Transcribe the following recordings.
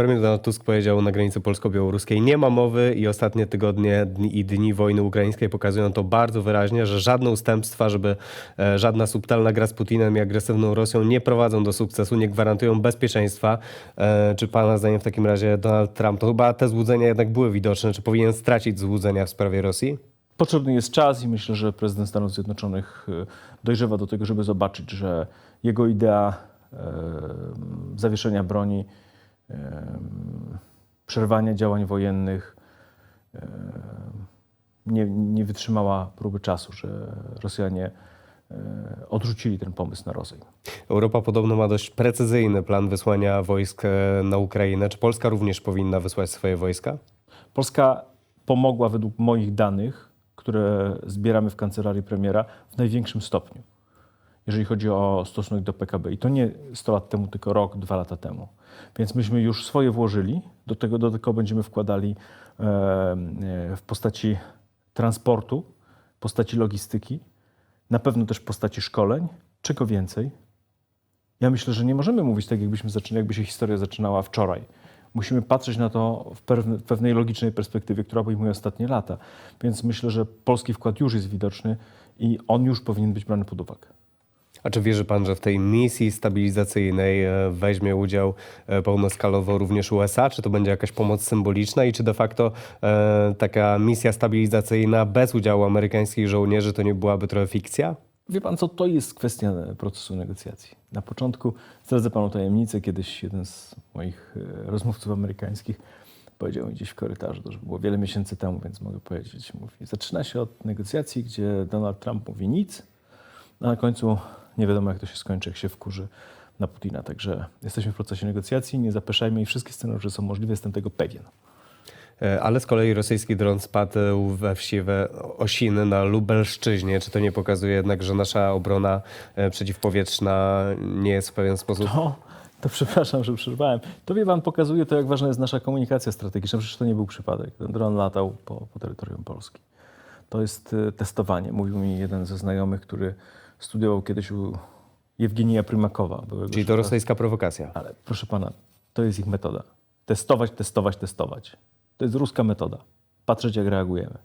Premier Donald Tusk powiedział na granicy polsko-białoruskiej nie ma mowy i ostatnie tygodnie dni, i dni wojny ukraińskiej pokazują to bardzo wyraźnie, że żadne ustępstwa, żeby e, żadna subtelna gra z Putinem i agresywną Rosją nie prowadzą do sukcesu, nie gwarantują bezpieczeństwa. E, czy pana zdaniem w takim razie Donald Trump, to chyba te złudzenia jednak były widoczne, czy powinien stracić złudzenia w sprawie Rosji? Potrzebny jest czas i myślę, że prezydent Stanów Zjednoczonych y, dojrzewa do tego, żeby zobaczyć, że jego idea e, zawieszenia broni, e, przerwania działań wojennych nie, nie wytrzymała próby czasu, że Rosjanie odrzucili ten pomysł na rozejm. Europa podobno ma dość precyzyjny plan wysłania wojsk e, na Ukrainę. Czy Polska również powinna wysłać swoje wojska? Polska pomogła według moich danych, które zbieramy w kancelarii premiera, w największym stopniu, jeżeli chodzi o stosunek do PKB. I to nie 100 lat temu, tylko rok, dwa lata temu. Więc myśmy już swoje włożyli, do tego dodatkowo będziemy wkładali e, w postaci transportu, w postaci logistyki, na pewno też w postaci szkoleń. Czego więcej? Ja myślę, że nie możemy mówić tak, jakbyśmy zaczynali, jakby się historia zaczynała wczoraj. Musimy patrzeć na to w pewnej logicznej perspektywie, która obejmuje ostatnie lata. Więc myślę, że polski wkład już jest widoczny i on już powinien być brany pod uwagę. A czy wierzy pan, że w tej misji stabilizacyjnej e, weźmie udział e, pełnoskalowo również USA? Czy to będzie jakaś pomoc symboliczna i czy de facto e, taka misja stabilizacyjna bez udziału amerykańskich żołnierzy to nie byłaby trochę fikcja? Wie pan co, to jest kwestia procesu negocjacji. Na początku, zdradzę panu tajemnicę, kiedyś jeden z moich e, rozmówców amerykańskich powiedział mi gdzieś w korytarzu, to już było wiele miesięcy temu, więc mogę powiedzieć, mówi, zaczyna się od negocjacji, gdzie Donald Trump mówi nic, a na końcu nie wiadomo jak to się skończy, jak się wkurzy na Putina. Także jesteśmy w procesie negocjacji, nie zapeszajmy i wszystkie scenariusze są możliwe, jestem tego pewien. E, Ale z kolei rosyjski dron spadł we wsi we Osiny na Lubelszczyźnie. Czy to nie pokazuje jednak, że nasza obrona e, przeciwpowietrzna nie jest w pewien sposób... To, to przepraszam, że przerwałem. To wie pan, pokazuje to, jak ważna jest nasza komunikacja strategiczna. Przecież to nie był przypadek. Ten dron latał po, po terytorium Polski. To jest y, testowanie. Mówił mi jeden ze znajomych, który studiował kiedyś u Jewgenija Prymakowa. byłego Czyli to rosyjska prowokacja. Ale proszę pana, to jest ich metoda. Testować, testować, testować. To jest ruska metoda. Patrzeć, jak reagujemy.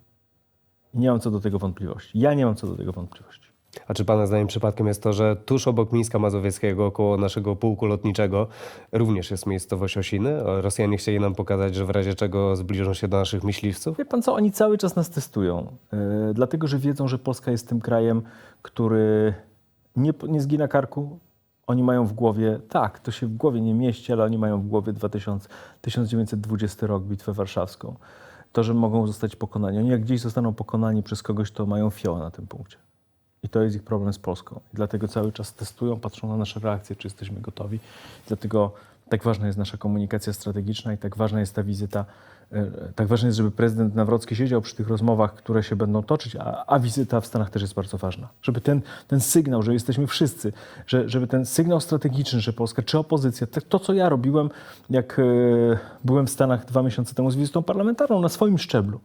I nie mam co do tego wątpliwości. Ja nie mam co do tego wątpliwości. A czy Pana zdaniem przypadkiem jest to, że tuż obok Mińska Mazowieckiego, koło naszego pułku lotniczego, również jest miejscowość Osiny? Rosjanie chcieli nam pokazać, że w razie czego zbliżą się do naszych myśliwców? Wie pan co, oni cały czas nas testują, yy, dlatego że wiedzą, że Polska jest tym krajem, który nie, nie zgina karku. Oni mają w głowie, tak, to się w głowie nie mieści, ale oni mają w głowie 2000, 1920 rok, bitwę warszawską. To, że mogą zostać pokonani. Oni jak gdzieś zostaną pokonani przez kogoś, to mają fioła na tym punkcie. I to jest ich problem z Polską. I dlatego cały czas testują, patrzą na nasze reakcje, czy jesteśmy gotowi. Dlatego tak ważna jest nasza komunikacja strategiczna i tak ważna jest ta wizyta. e, Tak ważne jest, żeby prezydent Nawrocki siedział przy tych rozmowach, które się będą toczyć, a, a wizyta w Stanach też jest bardzo ważna. Żeby ten, ten sygnał, że jesteśmy wszyscy, że, żeby ten sygnał strategiczny, że Polska czy opozycja, to, co ja robiłem, jak e, byłem w Stanach dwa miesiące temu z wizytą parlamentarną na swoim szczeblu,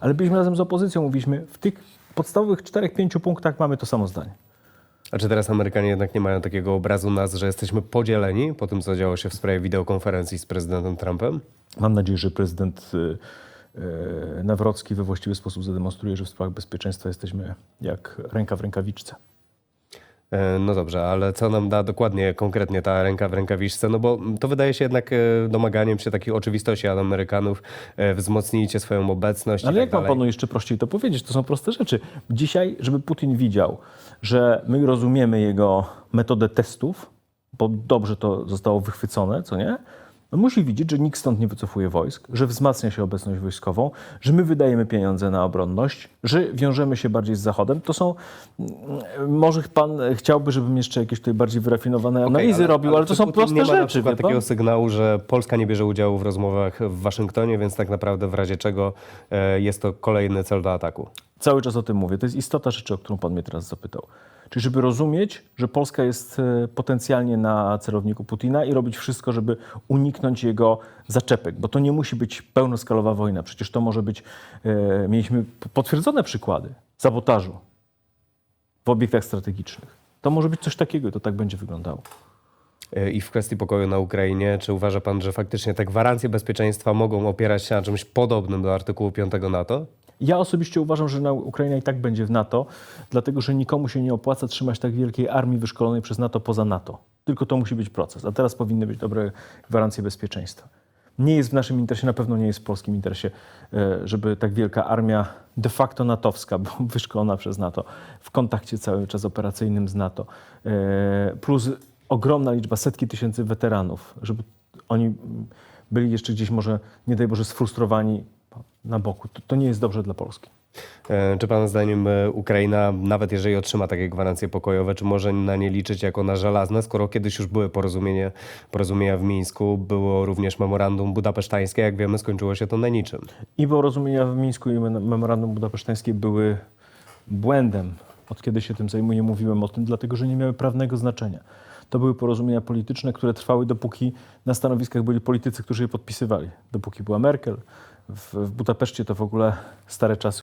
ale byliśmy razem z opozycją, mówiliśmy, w tych podstawowych czterech, pięciu punktach mamy to samo zdanie. A czy teraz Amerykanie jednak nie mają takiego obrazu nas, że jesteśmy podzieleni po tym, co działo się w sprawie wideokonferencji z prezydentem Trumpem? Mam nadzieję, że prezydent y, y, Nawrocki we właściwy sposób zademonstruje, że w sprawach bezpieczeństwa jesteśmy jak ręka w rękawiczce. E, No dobrze, ale co nam da dokładnie, konkretnie ta ręka w rękawiczce? No bo to wydaje się jednak e, domaganiem się takich oczywistości od Amerykanów. E, Wzmocnijcie swoją obecność Ale jak tak mam dalej. panu jeszcze prościej to powiedzieć? To są proste rzeczy. Dzisiaj, żeby Putin widział, że my rozumiemy jego metodę testów, bo dobrze to zostało wychwycone, co nie? On musi widzieć, że nikt stąd nie wycofuje wojsk, że wzmacnia się obecność wojskową, że my wydajemy pieniądze na obronność, że wiążemy się bardziej z Zachodem. To są, mm, może pan chciałby, żebym jeszcze jakieś tutaj bardziej wyrafinowane analizy robił, ale, to czy są proste nie ma rzeczy. pan? takiego sygnału, że Polska nie bierze udziału w rozmowach w Waszyngtonie, więc tak naprawdę w razie czego e, jest to kolejny cel do ataku. Cały czas o tym mówię. To jest istota rzeczy, o którą Pan mnie teraz zapytał. Czyli żeby rozumieć, że Polska jest e, potencjalnie na celowniku Putina i robić wszystko, żeby uniknąć jego zaczepek, bo to nie musi być pełnoskalowa wojna. Przecież to może być, e, mieliśmy potwierdzone przykłady sabotażu w obiektach strategicznych. To może być coś takiego i to tak będzie wyglądało. e, i w kwestii pokoju na Ukrainie. Czy uważa pan, że faktycznie te gwarancje bezpieczeństwa mogą opierać się na czymś podobnym do artykułu 5 NATO? Ja osobiście uważam, że na Ukraina i tak będzie w NATO, dlatego że nikomu się nie opłaca trzymać tak wielkiej armii wyszkolonej przez NATO poza NATO. Tylko to musi być proces, a teraz powinny być dobre gwarancje bezpieczeństwa. Nie jest w naszym interesie, na pewno nie jest w polskim interesie, e, żeby tak wielka armia de facto natowska, bo wyszkolona przez NATO, w kontakcie cały czas operacyjnym z NATO, e, plus ogromna liczba, setki tysięcy weteranów, żeby oni byli jeszcze gdzieś może, nie daj Boże, sfrustrowani na boku. To, to nie jest dobrze dla Polski. E, Czy Pana zdaniem e, Ukraina, nawet jeżeli otrzyma takie gwarancje pokojowe, czy może na nie liczyć jako na żelazne, skoro kiedyś już były porozumienie, porozumienia w Mińsku, było również memorandum budapesztańskie, jak wiemy, skończyło się to na niczym. I porozumienia w Mińsku i mem- memorandum budapesztańskie były błędem. Od kiedy się tym zajmuję, mówiłem o tym, dlatego że nie miały prawnego znaczenia. To były porozumienia polityczne, które trwały dopóki na stanowiskach byli politycy, którzy je podpisywali. Dopóki była Merkel, w, Budapeszcie to w ogóle stare czasy.